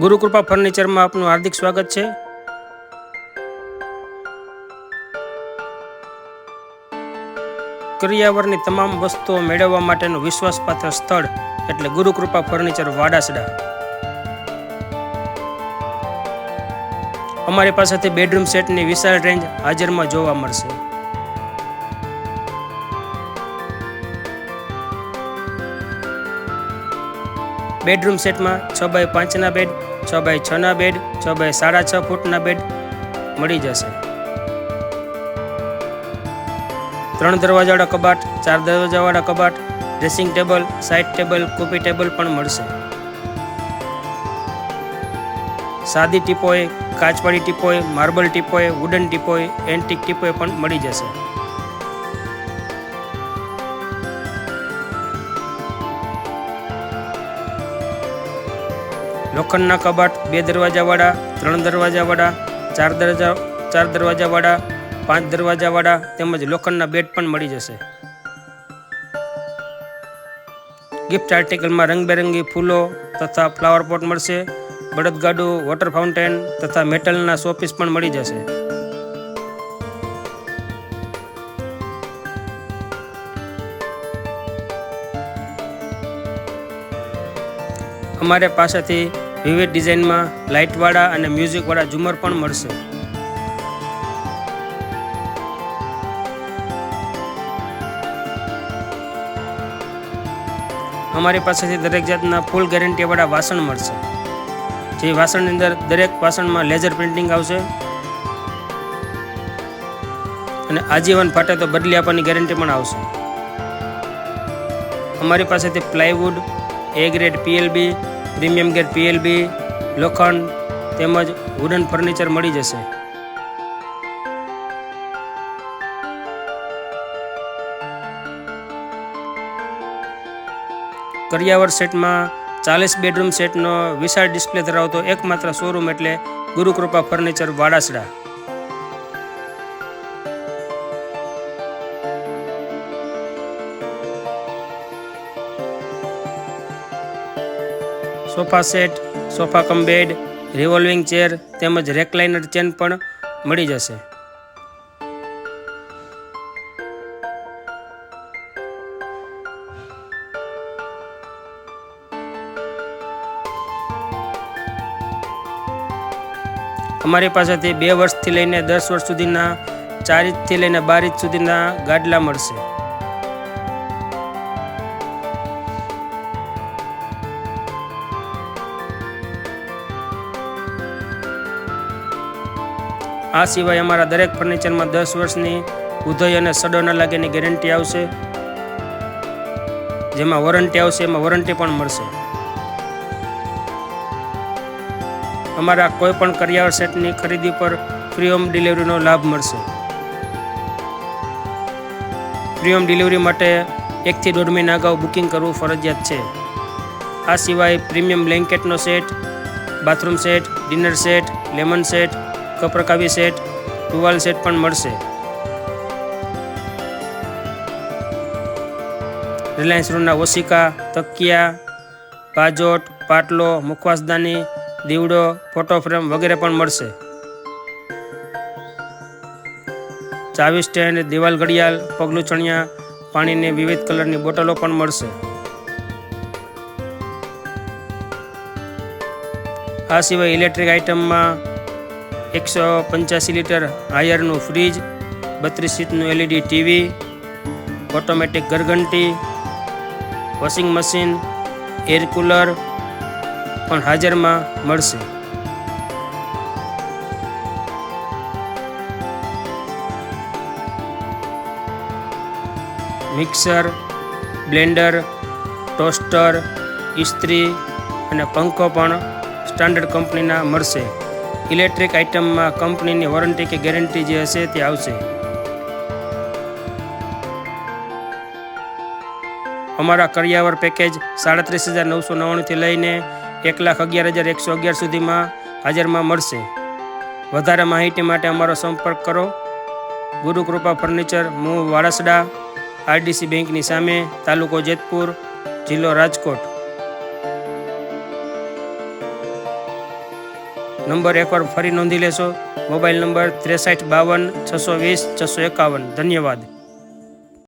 ગુરુકૃપા ફર્નિચરમાં આપનું હાર્દિક સ્વાગત છે. કરિયાવરની તમામ વસ્તુઓ મેળવવા માટેનું વિશ્વાસપાત્ર સ્થળ એટલે ગુરુકૃપા ફર્નિચર વાડાસડા. અમારી પાસેથી બેડરૂમ સેટની વિશાળ રેન્જ હાજરમાં જોવા મળશે. બેડરૂમ સેટમાં છ બાય પાંચના બેડ, છ બાય છના બેડ, છ બાય સાડા છ ફૂટના બેડ મળી જશે. ત્રણ દરવાજાવાળા કબાટ, ચાર દરવાજાવાળા કબાટ, dressing table, side table coffee table પણ મળશે. સાદી teapoy, કાચવાળી teapoy, marble teapoy, wooden teapoy, antique teapoy પણ મળી જશે. લોખંડના કબાટ, બે દરવાજાવાળા, ત્રણ દરવાજાવાળા, ચાર દરવાજા ચાર દરવાજાવાળા, પાંચ દરવાજાવાળા તેમજ લોખંડના બેડ પણ મળી જશે. ગિફ્ટ આર્ટિકલમાં રંગબેરંગી ફૂલો તથા ફ્લાવર પોટ મળશે, બળદગાડું, વોટર ફાઉન્ટેન તથા મેટલના શોપીસ પણ મળી જશે. અમારે પાસેથી વિવિધ ડિઝાઇનમાં લાઇટવાળા અને મ્યુઝિકવાળા ઝુમર પણ મળશે. અમારી પાસેથી દરેક જાતના ફૂલ ગેરંટીવાળા વાસણ મળશે. જે વાસણની અંદર દરેક વાસણમાં લેઝર પ્રિન્ટિંગ આવશે. અને આજીવન ફાટે તો બદલી આપવાની ગેરંટી પણ આવશે. અમારી પાસેથી plywood A grade PLB premium grade PLB, લોખંડ તેમજ વુડન ફર્નિચર મળી જશે. કરિયાવર સેટમાં ચાલીસ બેડરૂમ સેટનો વિશાળ ડિસ્પ્લે ધરાવતો એકમાત્ર શોરૂમ એટલે Gurukrupa furniture Vadasada. Sofa set, sofa cum bed revolving chair તેમજ રેકલાઇનર ચેન પણ મળી જશે. અમારી પાસેથી બે વર્ષથી લઈને દસ વર્ષ સુધીના, ચાર ઇંચથી લઈને બાર ઇંચ સુધીના ગાડલા મળશે. આ સિવાય અમારા દરેક ફર્નિચરમાં દસ વર્ષની ઉધઈ અને સડો ન લાગેની ગેરંટી આવશે, જેમાં વોરંટી આવશે, એમાં વોરંટી પણ મળશે. અમારા કોઈ પણ કરિયાવર સેટની ખરીદી પર ફ્રી હોમ ડિલિવરીનો લાભ મળશે. ફ્રી હોમ ડિલિવરી માટે એકથી દોઢ મહિના અગાઉ બુકિંગ કરવું ફરજિયાત છે. આ સિવાય premium બ્લેન્કેટનો set bathroom set dinner set lemon set કપરકાવી set, ટુવાલ સેટ પણ મળશે. રિલાયન્સ રૂમના ઓશિકા, તકિયા પાજોટ પાટલો, મુખવાસદાની, દીવડો, ફોટો ફ્રેમ વગેરે પણ મળશે. ચાવી સ્ટેન્ડ, દિવાલ ઘડિયાળ, પગલું ચણિયા પાણીની વિવિધ કલરની બોટલો પણ મળશે. આ સિવાય ઇલેક્ટ્રિક આઇટમમાં એકસો પંચ્યાસી લીટર હાયરનું ફ્રીજ, બત્રીસ સીટનું એલઈડી ટીવી, ઓટોમેટિક ઘરઘંટી, વોશિંગ મશીન, એર કુલર પણ હાજરમાં મળશે. મિક્સર, બ્લેન્ડર, ટોસ્ટર, ઇસ્ત્રી અને પંખો પણ સ્ટાન્ડર્ડ કંપનીના મળશે. ઇલેક્ટ્રિક આઇટમમાં કંપનીની વોરંટી કે ગેરંટી જે હશે તે આવશે. અમારા કરિયાવર પેકેજ સાડત્રીસ હજાર નવસો નવ્વાણુંથી લઈને એક લાખ અગિયાર હજાર એકસો અગિયાર સુધીમાં હાજરમાં મળશે. વધારે માહિતી માટે અમારો સંપર્ક કરો. ગુરુકૃપા ફર્નિચર, મૂળ વાળસડા, આરડીસી બેંકની સામે, તાલુકો જેતપુર, જિલ્લો રાજકોટ. નંબર એકવાર ફરી નોંધી લેશો. મોબાઈલ નંબર ત્રેસઠ બાવન છસો વીસ છસો એકાવન. ધન્યવાદ.